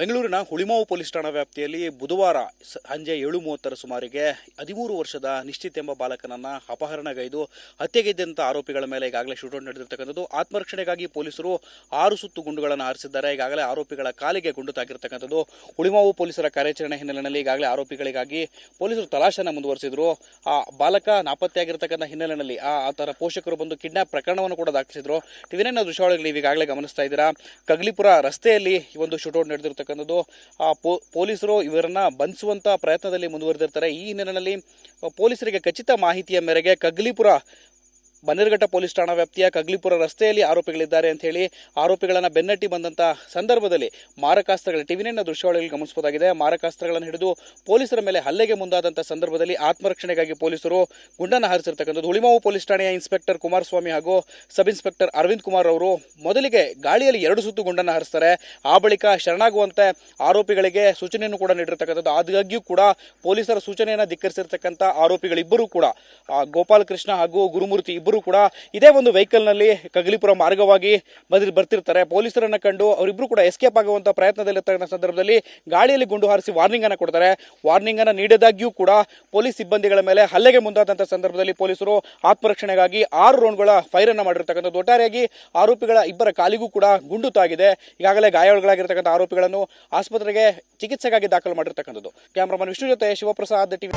ಬೆಂಗಳೂರಿನ ಹುಳಿಮಾವು ಪೊಲೀಸ್ ಠಾಣಾ ವ್ಯಾಪ್ತಿಯಲ್ಲಿ ಬುಧವಾರ ಸಂಜೆ ಏಳು ಮೂವತ್ತರ ಸುಮಾರಿಗೆ ಹದಿಮೂರು ವರ್ಷದ ನಿಶ್ಚಿತ್ ಎಂಬ ಬಾಲಕನನ್ನ ಅಪಹರಣಗೈದು ಹತ್ಯೆಗೈದಂಥ ಆರೋಪಿಗಳ ಮೇಲೆ ಈಗಾಗಲೇ ಶೂಟೌಟ್ ನಡೆದಿರ್ತಕ್ಕಂಥದ್ದು. ಆತ್ಮರಕ್ಷಣೆಗಾಗಿ ಪೊಲೀಸರು ಆರು ಸುತ್ತು ಗುಂಡುಗಳನ್ನು ಹಾರಿಸಿದ್ದಾರೆ. ಈಗಾಗಲೇ ಆರೋಪಿಗಳ ಕಾಲಿಗೆ ಗುಂಡು ತಾಗಿರ್ತಕ್ಕಂಥದ್ದು. ಹುಳಿಮಾವು ಪೊಲೀಸರ ಕಾರ್ಯಾಚರಣೆ ಹಿನ್ನೆಲೆಯಲ್ಲಿ ಈಗಾಗಲೇ ಆರೋಪಿಗಳಿಗಾಗಿ ಪೊಲೀಸರು ತಲಾಶೆಯನ್ನು ಮುಂದುವರಿಸಿದ್ರು. ಆ ಬಾಲಕ ನಾಪತ್ತೆಯಾಗಿರ್ತಕ್ಕಂಥ ಹಿನ್ನೆಲೆಯಲ್ಲಿ ಆ ಆತರ ಪೋಷಕರು ಬಂದು ಕಿಡ್ನಾಪ್ ಪ್ರಕರಣವನ್ನು ಕೂಡ ದಾಖಲಿಸಿದ್ರು. ಟಿವಿನ ದೃಶ್ಯಾವಳಿಗಳು ನೀವು ಈಗಾಗಲೇ ಗಮನಿಸ್ತಾ ಇದ್ದೀರಾ? ಕಗ್ಲಿಪುರ ರಸ್ತೆಯಲ್ಲಿ ಈ ಒಂದು ಶೂಟೌಟ್ ನಡೆದಿರ್ತಕ್ಕಂಥದ್ದು. ಆ ಪೊ- ಪೊಲೀಸರು ಇವರನ್ನ ಬಂಧಿಸುವಂತ ಪ್ರಯತ್ನದಲ್ಲಿ ಮುಂದುವರೆದಿರ್ತಾರೆ. ಈ ಹಿನ್ನೆಲೆಯಲ್ಲಿ ಪೊಲೀಸರಿಗೆ ಖಚಿತ ಮಾಹಿತಿಯ ಮೇರೆಗೆ ಕಗ್ಲಿಪುರ ಬನ್ನೇರುಘಟ್ಟ ಪೊಲೀಸ್ ಠಾಣಾ ವ್ಯಾಪ್ತಿಯ ಕಗ್ಲಿಪುರ ರಸ್ತೆಯಲ್ಲಿ ಆರೋಪಿಗಳಿದ್ದಾರೆ ಅಂತ ಹೇಳಿ ಆರೋಪಿಗಳನ್ನು ಬೆನ್ನಟ್ಟಿ ಬಂದಂತಹ ಸಂದರ್ಭದಲ್ಲಿ ಮಾರಕಾಸ್ತ್ರಗಳ ಟಿವಿನ ದೃಶ್ಯಾವಳಿಯಲ್ಲಿ ಗಮನಿಸಬಹುದಾಗಿದೆ. ಮಾರಕಾಸ್ತ್ರಗಳನ್ನು ಹಿಡಿದು ಪೊಲೀಸರ ಮೇಲೆ ಹಲ್ಲೆಗೆ ಮುಂದಾದಂತಹ ಸಂದರ್ಭದಲ್ಲಿ ಆತ್ಮರಕ್ಷಣೆಗಾಗಿ ಪೊಲೀಸರು ಗುಂಡನ್ನು ಹಾರಿಸಿರ್ತಕ್ಕಂಥದ್ದು. ಹುಳಿಮಾವು ಪೊಲೀಸ್ ಠಾಣೆಯ ಇನ್ಸ್ಪೆಕ್ಟರ್ ಕುಮಾರಸ್ವಾಮಿ ಹಾಗೂ ಸಬ್ ಇನ್ಸ್ಪೆಕ್ಟರ್ ಅರವಿಂದ್ ಕುಮಾರ್ ಅವರು ಮೊದಲಿಗೆ ಗಾಳಿಯಲ್ಲಿ ಎರಡು ಸುತ್ತು ಗುಂಡನ್ನು ಹಾರಿಸ್ತಾರೆ. ಆ ಬಳಿಕ ಶರಣಾಗುವಂತೆ ಆರೋಪಿಗಳಿಗೆ ಸೂಚನೆಯನ್ನು ಕೂಡ ನೀಡಿರ್ತಕ್ಕಂಥದ್ದು. ಆದಾಗ್ಯೂ ಕೂಡ ಪೊಲೀಸರ ಸೂಚನೆಯನ್ನು ಧಿಕ್ಕರಿಸಿರ್ತಕ್ಕಂಥ ಆರೋಪಿಗಳಿಬ್ಬರೂ ಕೂಡ ಗೋಪಾಲಕೃಷ್ಣ ಗೋಪಾಲ್ ಕೃಷ್ಣ ಹಾಗೂ ಗುರುಮೂರ್ತಿ ಇಬ್ಬರು ಕೂಡ ಇದೇ ಒಂದು ವೆಹಿಕಲ್ನಲ್ಲಿ ಕಗಲಿಪುರ ಮಾರ್ಗವಾಗಿ ಬಂದಿ ಬರ್ತಿರ್ತಾರೆ. ಪೊಲೀಸರನ್ನ ಕಂಡು ಅವರಿಬ್ಬರು ಕೂಡ ಎಸ್ಕೇಪ್ ಆಗುವಂತ ಪ್ರಯತ್ನದಲ್ಲಿರ್ತಕ್ಕಂಥ ಸಂದರ್ಭದಲ್ಲಿ ಗಾಳಿಯಲ್ಲಿ ಗುಂಡು ಹಾರಿಸಿ ವಾರ್ನಿಂಗ್ ಅನ್ನ ಕೊಡ್ತಾರೆ. ವಾರ್ನಿಂಗ್ ಅನ್ನ ನೀಡಿದಾಗ್ಯೂ ಕೂಡ ಪೊಲೀಸ್ ಸಿಬ್ಬಂದಿಗಳ ಮೇಲೆ ಹಲ್ಲೆಗೆ ಮುಂದಾದಂಥ ಸಂದರ್ಭದಲ್ಲಿ ಪೊಲೀಸರು ಆತ್ಮರಕ್ಷಣೆಗಾಗಿ ಆರು ರೌಂಡ್ಗಳ ಫೈರ್ ಅನ್ನ ಮಾಡಿರ್ತಕ್ಕಂಥದ್ದು. ಒಟ್ಟಾರೆಯಾಗಿ ಆರೋಪಿಗಳ ಇಬ್ಬರ ಕಾಲಿಗೂ ಕೂಡ ಗುಂಡು ತಾಗಿದೆ. ಈಗಾಗಲೇ ಗಾಯಗಳಾಗಿರ್ತಕ್ಕಂಥ ಆರೋಪಿಗಳನ್ನು ಆಸ್ಪತ್ರೆಗೆ ಚಿಕಿತ್ಸೆಗಾಗಿ ದಾಖಲು ಮಾಡಿರ್ತಕ್ಕಂಥದ್ದು. ಕ್ಯಾಮ್ರಾಮನ್ ವಿಷ್ಣು ಜೊತೆ ಶಿವಪ್ರಸಾದ್ ಟಿವಿ.